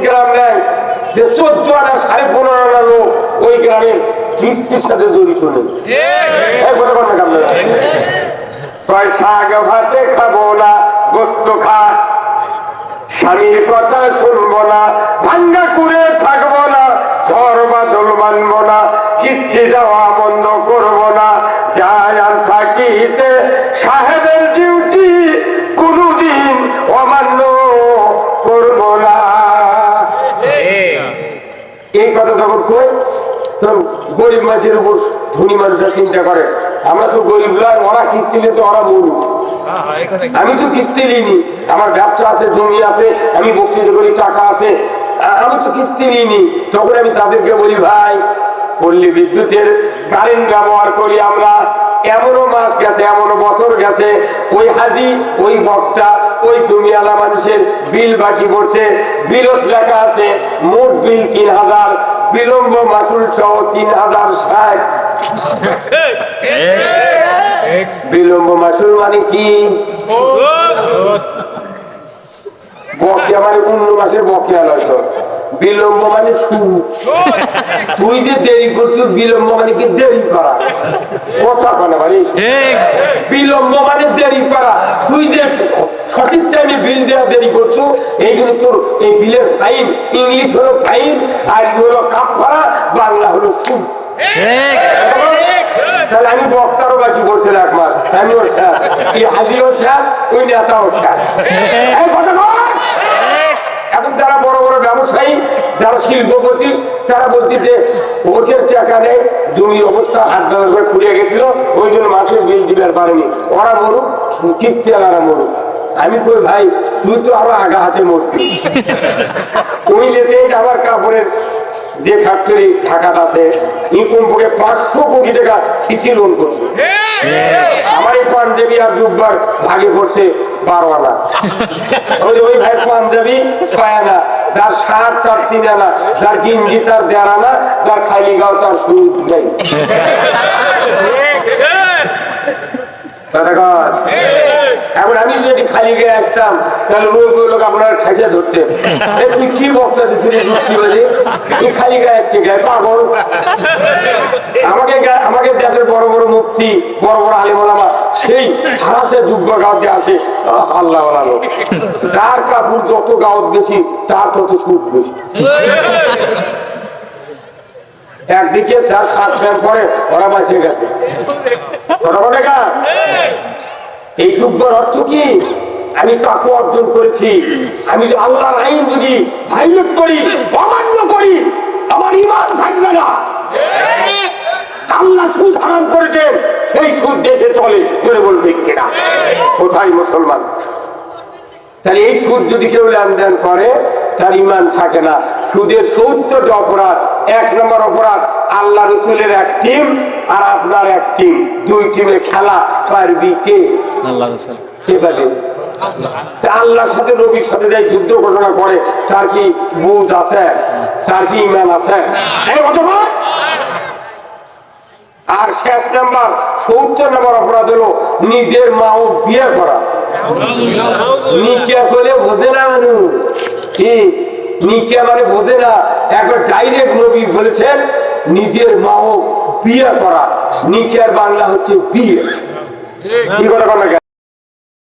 গ্রাম নেন যে চোদ্দ আনা সাড়ে পনেরো আনা লোক ওই গ্রামের কৃষ্টির সাথে জড়িত নেই। ভাতে খাব না গোস্ত খা। স্বামীর কথা শুনব না ভাঙ্গা করে থাকব না ঝড় বাদল মানবো না কিস্তি দেওয়া বন্ধ করব যখন কই তো গরিব মানুষের উপর ধনী মানুষরা চিন্তা করে। আমরা তো গরিব নয় ওরা কিস্তি নিতে ওরা মরু আমি তো কিস্তি নিইনি। আমার ব্যবসা আছে, জমি আছে, আমি বক্তৃতা করি, টাকা আছে। আমি তো কিস্তি নিইনি। তখন আমি তাদেরকে বলি, ভাই, পল্লী বিদ্যুতের কারেন্ট ব্যবহার করি আমরা। এমনও মাস গেছে, এমনও বছর গেছে। ওই হাজি, ওই বক্তা, ওই জমিওয়ালা মানুষের বিল বাকি পড়ছে। বিলত লেখা আছে, মোট বিল তিন হাজার। বিলম্ব মাসুল সহ তিন হাজার ষাট। বিলম্ব মাসুল মানে কি? বকেয়া মানে অন্য মাসের বকেয়া নয় বিলম্ব মানে তুই যে দেরি করছিস বিলম্ব মানে কি দেরি করা? কথা মানে বিলম্ব মানে দেরি করা। তুই যে সঠিক টাইমে বিল দেওয়া দেরি করছ এই জন্য তোর এই বিলের ফাইন ইংলিশ হলো ফাইন আর হলো কাপ করা বাংলা হলো সুদ তাহলে আমি বক্তারও বাকি বলছিল এক মাস আমি ওর স্যার এই হাজিও স্যার ওই নেতাও স্যার। কথা বল। এখন যারা বড় বড় ব্যবসায়ী যারা শিল্পপতি তারা বলতেছে ওদের টাকা নেই, জমি অবস্থা হাত করে ফুরিয়ে গেছিল, ওই জন্য মাসের বিল দিবার পারেনি ওরা মরুক, কিস্তি আলারা মরুক। আমি কই, ভাই, তুই তো আরও আগা হাতে মরছিস। ওই লেতে আমার কাপড়ের যে ফ্যাক্টরি ঢাকাত আছে ইনকম পক্ষে পাঁচশো কোটি টাকা সিসি লোন করছে। আমার এই পাঞ্জাবি আর দুবার ভাগে পড়ছে বারো আনা। ওই ওই ভাই পাঞ্জাবি ছয় আনা। যার সার তার তিন আনা যার গিঞ্জি তার দেড় যার খালি গাও তার সুদ নেই। যদি আসতাম, তাহলে খাইছে তুই গায়ে গায়ে আমাকে আমাকে দেশের বড় বড় মুক্তি বড় বড় আলিমালামা সেই হারাসে যোগ্য গাঁতে আছে আল্লাহ তার কাপড় যত গাঁত বেশি, তার তত সুদ বেশি। একদিকে সাত পরে, ওরা বাঁচে গেছে। এই যোগ্যর অর্থ কি? আমি তাকে অর্জন করেছি। আমি আল্লাহর আইন যদি ভাইলেট করি, অমান্য করি, আমার ইমান থাকবে না। আল্লাহ সুদ হারাম করেছেন সেই সুদ দেশে চলে করে বলবে কিনা? কোথায় মুসলমান? তাহলে এই সুদ যদি কেউ লেনদেন করে তার ইমান থাকে না। সুদের সত্তরটা অপরাধ এক নম্বর অপরাধ আল্লাহ রসুলের এক টিম আর আপনার এক টিম। দুই টিমে খেলা পারবি কে আল্লাহ রসুল। কে পারবে আল্লাহর সাথে নবীর সাথে যাই যুদ্ধ ঘোষণা করে তার কি বুধ আছে? তার কি ইমান আছে? এই শেষ নাম্বার সত্তর নাম্বার অপরাধ হলো নিজের মা ও বিয়ে করা। নিকিয়া করলে বোঝে না মানে বোঝে না। একবার ডাইরেক্ট নবী বলেছেন, নিজের মা ও বিয়ে করা। নিকিয়ার বাংলা হচ্ছে বিয়ে। কি করে বলা কেন